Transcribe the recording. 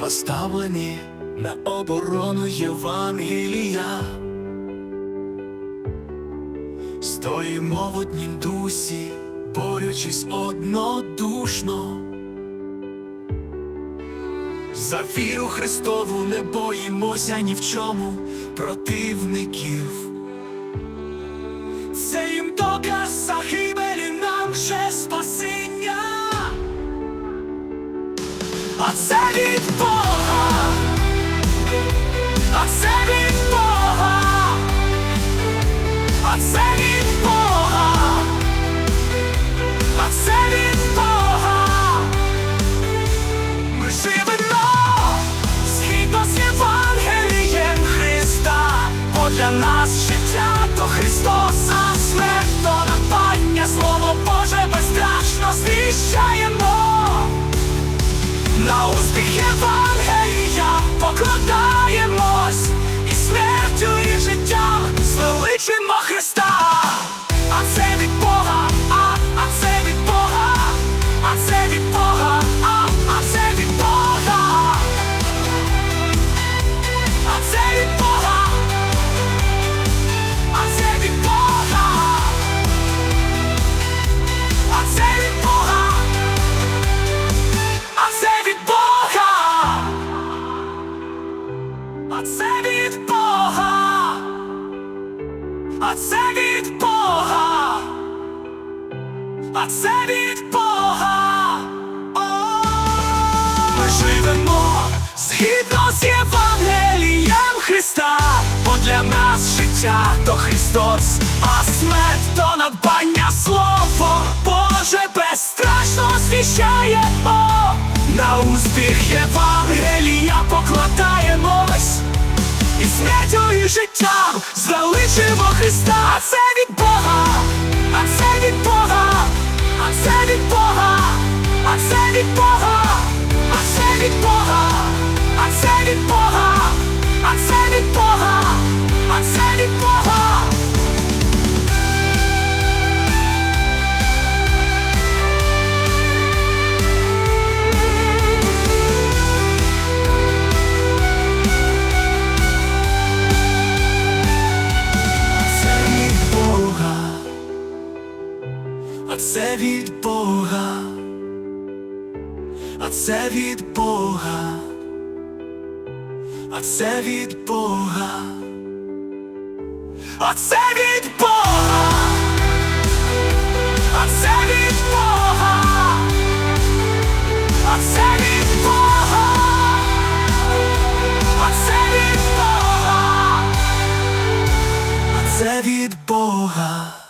поставлені на оборону Євангелія. Стоїмо в однім дусі, борючись однодушно. За віру Христову не боїмося ні в чому противників. Це їм доказ загибелі А це від Бога, а це від Бога, а це від Бога, а це від Бога. Ми живемо згідно з Євангелієм Христа, бо для нас життя то Христос, а смерть то напання, Слово Боже безстрашно звіщаємо. if I А це від Бога. А це від Бога. О, Ми живемо згідно з Євангелієм Христа, бо для нас життя то Христос, а смерть то надбання Слово Боже безстрашно звіщає. О, на успіх Євангелія покладаємось. Це від Бога, а це від Бога, а це від Бога, а це від Бога, а це від Бога, а це від Бога, а це від Бога. Бога.